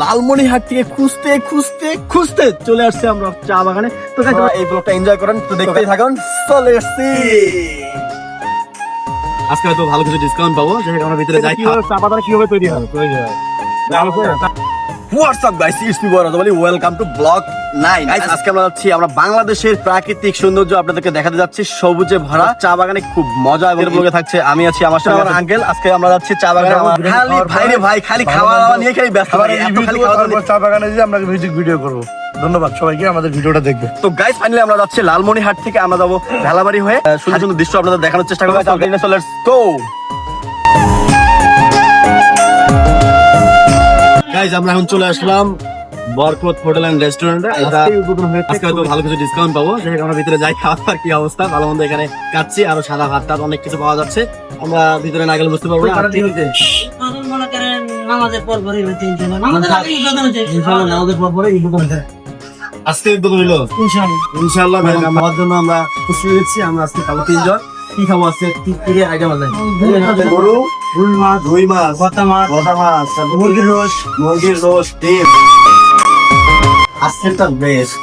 লালমনিহাট থেকে খুঁজতে খুঁজতে খুঁজতে চলে আসছে আমরা চা বাগানে। তো আপনারা এই ব্লগটা এনজয় করেন তো দেখতেই থাকুন চলে আসছি। আজকে হয়তো ভালো কিছু ডিসকাউন্ট পাবো যেহেতু আমরা ভিতরে যাই। চা পাতা কীভাবে তৈরি হয়? তৈরি হয়। হোয়াটসঅ্যাপ গাইস ইটস মি বড় বলি ওয়েলকাম টু ব্লগ 9 গাইস আজকে আমরা যাচ্ছি আমরা বাংলাদেশের প্রাকৃতিক সৌন্দর্য আপনাদেরকে দেখাতে যাচ্ছি। সবুজে ভরা চা বাগানে খুব মজা এবং ব্লগে থাকছে। আমি আছি আমার সাথে আমার আঙ্কেল আজকে আমরা যাচ্ছি চা বাগানে। খালি ভাই রে ভাই খালি খাওয়া দাওয়া নিয়ে খালি ব্যস্ত এত খালি খাওয়া দাওয়া চা বাগানে যে আমরা মিউজিক ভিডিও করব। ধন্যবাদ সবাইকে আমাদের ভিডিওটা দেখবে। তো গাইস ফাইনালি আমরা যাচ্ছি লালমনিহাট থেকে। আমরা যাব ভেলাবাড়ি হয়ে। আহ, সুন্দর সুন্দর দৃশ্য আপনাদের দেখানোর চেষ্টা করব। গো গাইজ আমরা এখন চলে আসলাম বরকত হোটেল এন্ড রেস্টুরেন্টে। এটা আজকে হয়তো ভালো কিছু ডিসকাউন্ট পাবো। যাই আমরা ভিতরে যাই খাওয়ার কি অবস্থা? ভালো মন্দ এখানে খাচ্ছি আরও সাদা ভাত টাত অনেক কিছু পাওয়া যাচ্ছে। আমরা ভিতরে না গেলে বুঝতে পারব না। নামাজের পর পরই নামাজের আগে উদ্বোধন আজকে উদ্যোগ হইল ইনশাআল্লাহ। খাওয়ার জন্য আমরা খুশি হয়েছি আমরা আজকে খাব তিনজন। কি খাব আজকে? কি আছে? গরু। রুই মাছ রুই মাছ গতা মাছ গদা মাছ মুরগির রোস মুরগির রোস, ডিম। আজকেরটা বেস্ট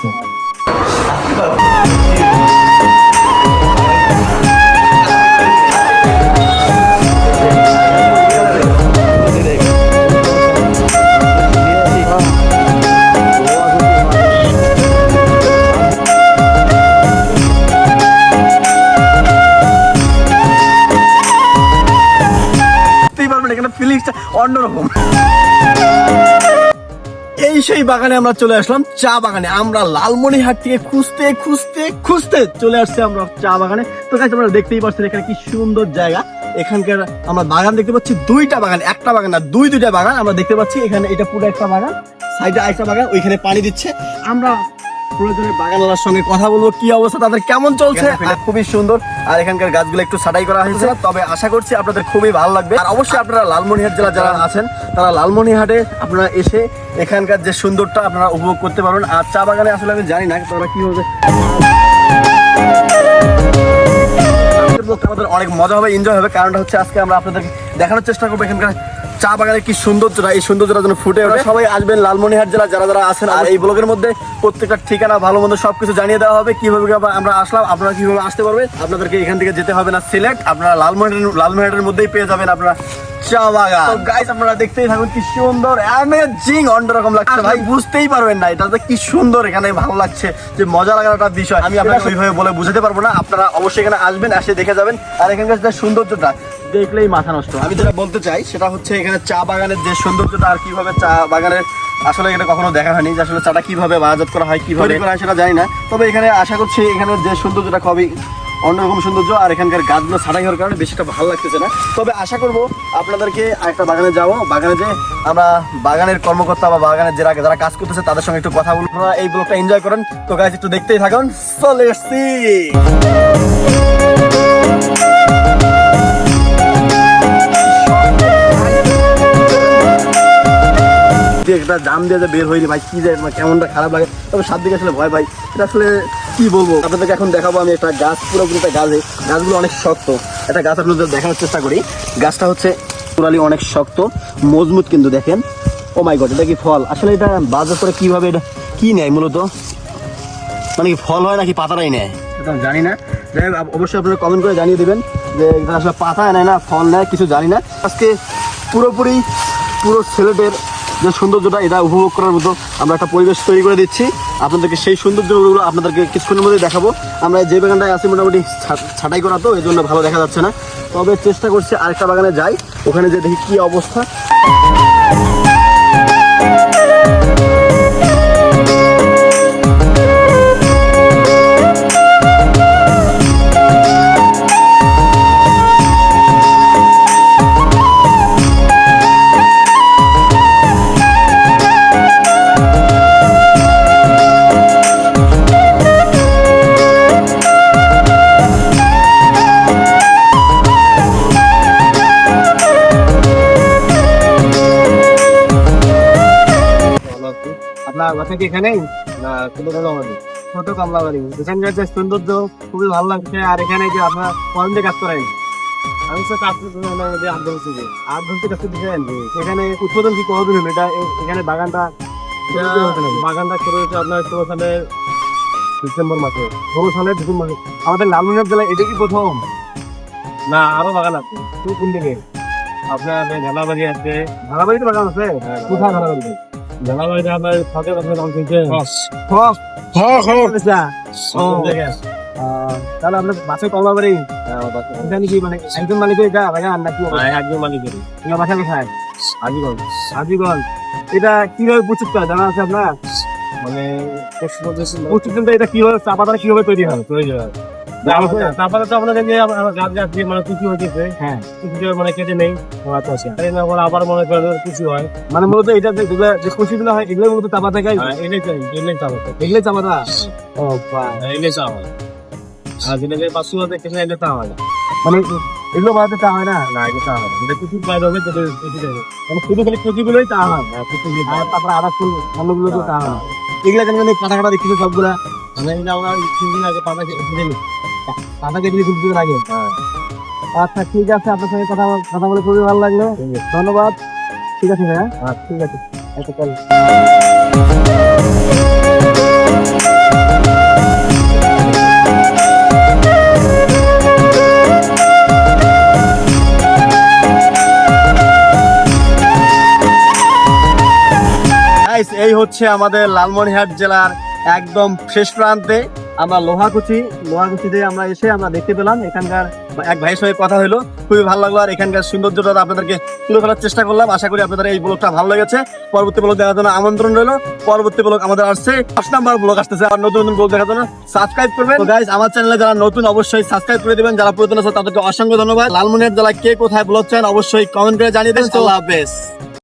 অন্যরকম এই সেই বাগানে আমরা চলে আসলাম, চা বাগানে। আমরা লালমনিহাট থেকে খুঁজতে খুঁজতে খুঁজতে চলে আসছে আমরা চা বাগানে। তো গাইস আপনারা দেখতেই পাচ্ছেন এখানে কি সুন্দর জায়গা। এখানকার আমরা বাগান দেখতে পাচ্ছি দুইটা বাগান, একটা বাগান না, দুই দুইটা বাগান। আমরা দেখতে পাচ্ছি এখানে এটা পুরো একটা বাগান, সাইডে আরেকটা বাগান, ওইখানে পানি দিচ্ছে। আমরা প্রয়োজনে বাগানওয়ালার সঙ্গে কথা বলব কি অবস্থা তাদের কেমন চলছে? খুবই সুন্দর আর এখানকার গাছগুলো একটু ছাটাই করা হয়েছে তবে আশা করছি আপনাদের খুবই ভালো লাগবে। আর অবশ্যই আপনারা লালমনিহাট জেলা যারা আছেন তারা লালমনিহাটে আপনারা এসে এখানকার যে সুন্দরটা আপনারা উপভোগ করতে পারবেন। আর চা বাগানে আসলে আমি জানি না তারা কি হবে আমাদের অনেক মজা হবে এনজয় হবে। কারণটা হচ্ছে আজকে আমরা আপনাদের দেখানোর চেষ্টা করব এখানকার চা বাগানের কি সৌন্দর্যটা এই সৌন্দর্যটা যেন ফুটে ওঠে। সবাই আসবেন লালমনিহাট জেলা যারা যারা আছেন আর এই ব্লগের মধ্যে প্রত্যেকটা ঠিকানা ভালো মন্দ সবকিছু জানিয়ে দেওয়া হবে। কীভাবে আমরা আসলাম আপনারা কীভাবে আসতে পারবেন আপনাদেরকে এখান থেকে যেতে হবে না সিলেক্ট। আপনারা লালমনিহাট লালমনিহাটের মধ্যেই পেয়ে যাবেন আপনারা চা বাগান। তো গাইস আপনারা দেখতেই থাকুন কি সুন্দর অ্যামেজিং অন্যরকম লাগছে। ভাই বুঝতেই পারবেন না এটা কি সুন্দর এখানে ভালো লাগছে যে মজা লাগার একটা বিষয়। আমি আপনাকে ওইভাবে বলে বুঝাতে পারব না আপনারা অবশ্যই এখানে আসবেন এসে দেখে যাবেন। আর এখানকার যে সৌন্দর্যটা দেখলেই মাথা নষ্ট আমি যেটা বলতে চাই সেটা হচ্ছে এখানে চা বাগানের যে সৌন্দর্যটা আর কীভাবে চা বাগানের আসলে এখানে কখনো দেখা হয়নি যে আসলে চাটা কীভাবে বাজাত করা হয় কীভাবে করা হয় সেটা জানি না। তবে এখানে আশা করছি এখানের যে সৌন্দর্যটা খুবই অন্যরকম সৌন্দর্য আর এখানকার গাছগুলো ছাড়াই হওয়ার কারণে বেশিটা ভালো লাগতেছে না। তবে আশা করব আপনাদেরকে একটা বাগানে যাব। বাগানে যে আমরা বাগানের কর্মকর্তা বা বাগানের যারা যারা কাজ করতেছে তাদের সঙ্গে একটু কথা বলব। এই ব্লগটা এনজয় করেন। তো গাছ একটু দেখতেই থাকুন। চলে এসছি দিয়ে একটা জাম দিয়ে যে বের হয়নি ভাই, কি যায় মানে কেমনটা খারাপ লাগে। তবে সাত দিকে আসলে ভয় ভাই। এটা আসলে কি বলব? আপনাদেরকে এখন দেখাবো আমি একটা গাছ, পুরোপুরি একটা গাছ। গাছগুলো অনেক শক্ত। একটা গাছ আপনাদের দেখানোর চেষ্টা করি। গাছটা হচ্ছে পুরালি অনেক শক্ত, মজবুত কিন্তু দেখেন। ও মাই গড এটা কি ফল? আসলে এটা বাজার করে কীভাবে এটা কি নেয় মূলত? মানে কি ফল হয় নাকি পাতাটাই নেয়? জানি না। যাই অবশ্যই আপনারা কমেন্ট করে জানিয়ে দেবেন যে আসলে পাতা নেয় না, ফল নেয়, কিছু জানি না। আজকে পুরোপুরি পুরো ছেলেদের যে সৌন্দর্যটা এটা উপভোগ করার মতো আমরা একটা পরিবেশ তৈরি করে দিচ্ছি। আপনাদেরকে সেই সৌন্দর্যগুলো আপনাদেরকে কিছুক্ষণের মধ্যে দেখাবো। আমরা যে বাগানটায় আছি মোটামুটি ছাটাই করা তো, এই জন্য ভালো দেখা যাচ্ছে না। তবে চেষ্টা করছি আরেকটা বাগানে যাই, ওখানে যে দেখি কী অবস্থা। বাসা কি এখানেই না কোনো আমাদের। ছোট কামলাবাড়ি এখানকার যে সৌন্দর্য খুবই ভালো লাগছে আর এখানে যে আপনার কলেজে কাজ করেন। আমি স্যার কাজ করতে আমাদের আট বছর থেকে আট বছর কাছে দিয়েছেন এখানে উৎপাদন কি কতদিন হলো এটা এখানে বাগানটা বাগানটা শুরু হয়েছে আপনার ষোলো সালে ডিসেম্বর মাসে। ষোলো সালে ডিসেম্বর মাসে। আমাদের লালমনিরহাট জেলায় এটা কি প্রথম? না আরও বাগান আছে। তুই কোন দিকে? আপনার ঝালাবাড়ি আছে। ঝালাবাড়িতে বাগান আছে? কোথায় ঝালাবাড়িতে আচ্ছা তাহলে আপনার বাসে কমলা বাড়ি এখানে কি মানে একজন মালিকের এটা বাগান নাকি একজন মালিকের তোমার বাসা কোথায় আজিগঞ্জ আজিগঞ্জ এটা কীভাবে করা জানা আছে আপনার মানে প্রস্তুত এটা কীভাবে চা পাতা কীভাবে তৈরি হয় তৈরি হয় তারপরে তো আপনাদের যে গাছ গাছ দিয়ে মানে কিছু হ্যাঁ। কিছু মানে কেটে নেই আবার মনে করেন কিছু হয়। মানে মূলত এটা যে যেগুলো যে খুশিগুলো হয় এগুলো মূলত চাপা থেকে এগুলোই চাই এগুলোই চাপা এগুলোই ও এগুলোই চাপা আর যেটা পাঁচশো হাজার কেটে এগুলো হয় মানে এগুলো বাড়াতে চা হয় না? না এগুলো চা হয় না। কিছু বাইরে হবে তো মানে শুধু খালি চা হয়। আর তারপরে আদার ফুল অন্যগুলো তো চা হয় এগুলা কেন কাটা কাটা দেখছি সবগুলা। মানে আমরা কিছুদিন আগে পাতা কেটে কেটে দিই কিছুদিন আগে আচ্ছা ঠিক আছে আপনার সঙ্গে কথা কথা বলে খুবই ভালো লাগল। ধন্যবাদ। ঠিক আছে হ্যাঁ ঠিক আছে। আচ্ছা চল এই হচ্ছে আমাদের লালমনিরহাট জেলার একদম শেষ প্রান্তে। আমরা লোহাকুচি লোহাকুচিতে আমরা এসে আমরা দেখতে পেলাম এখানকার এক ভাইয়ের সঙ্গে কথা হলো। খুবই ভালো লাগল আর এখানকার সৌন্দর্যটা আপনাদেরকে তুলে ধরার চেষ্টা করলাম। আশা করি আপনাদের এই ব্লগটা ভালো লেগেছে। পরবর্তী ব্লগ দেখার জন্য আমন্ত্রণ রইল। পরবর্তী ব্লগ আমাদের আসছে। পাঁচ নাম্বার ব্লগ আসতেছে। আর নতুন নতুন ব্লগ দেখার জন্য সাবস্ক্রাইব করবেন। তো গাইজ আমার চ্যানেলে যারা নতুন অবশ্যই সাবস্ক্রাইব করে দেবেন। যারা পুরাতন আছে তাদেরকে অসংখ্য ধন্যবাদ। লালমনিরহাট জেলায় কে কোথায় ব্লগ চান অবশ্যই কমেন্ট করে জানিয়ে দেন আল্লাহ হাফেজ।